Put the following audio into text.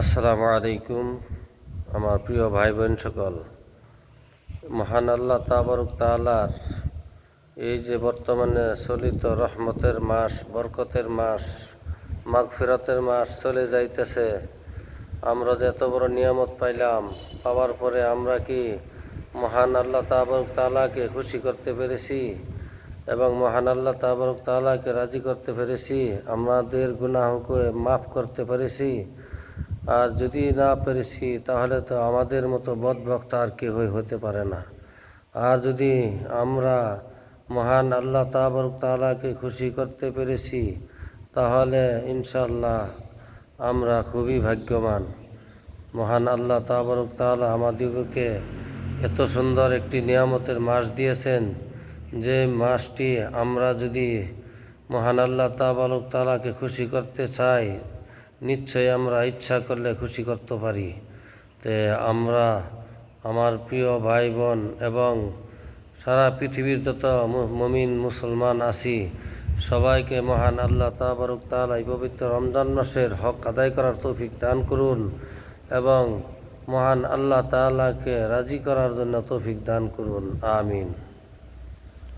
আসসালামু আলাইকুম, আমার প্রিয় ভাই বোন সকল। মহান আল্লাহ তাবারক তালার এই যে বর্তমানে চলিত রহমতের মাস, বরকতের মাস, মাগফিরাতের মাস চলে যাইতেছে। আমরা যে এত বড় নিয়ামত পাইলাম, পাওয়ার পরে আমরা কি মহান আল্লাহ তাবারক তালাকে খুশি করতে পেরেছি এবং মহান আল্লাহ তাবারক তালাকে রাজি করতে পেরেছি? আমাদের গুনাহকে মাফ করতে পেরেছি। আর যদি না পেরেছি, তাহলে তো আমাদের মতো বদভক্ত আর কেউই হতে পারে না। আর যদি আমরা মহান আল্লাহ তাবরক তালাকে খুশি করতে পেরেছি, তাহলে ইনশাল্লাহ আমরা খুবই ভাগ্যবান। মহান আল্লাহ তাবরক তালা আমাদিগকে এত সুন্দর একটি নিয়ামতের মাস দিয়েছেন যে মাসটি আমরা যদি মহান আল্লাহ তাবালক তালাকে খুশি করতে চাই নিশ্চয়ই আমরা ইচ্ছা করলে খুশি করতে পারি। তে আমরা, আমার প্রিয় ভাই বোন এবং সারা পৃথিবীর যত মমিন মুসলমান আছি, সবাইকে মহান আল্লাহ তাবারক তালা এই পবিত্র রমজান মাসের হক আদায় করার তৌফিক দান করুন এবং মহান আল্লাহ তালাকে রাজি করার জন্য তৌফিক দান করুন। আমিন।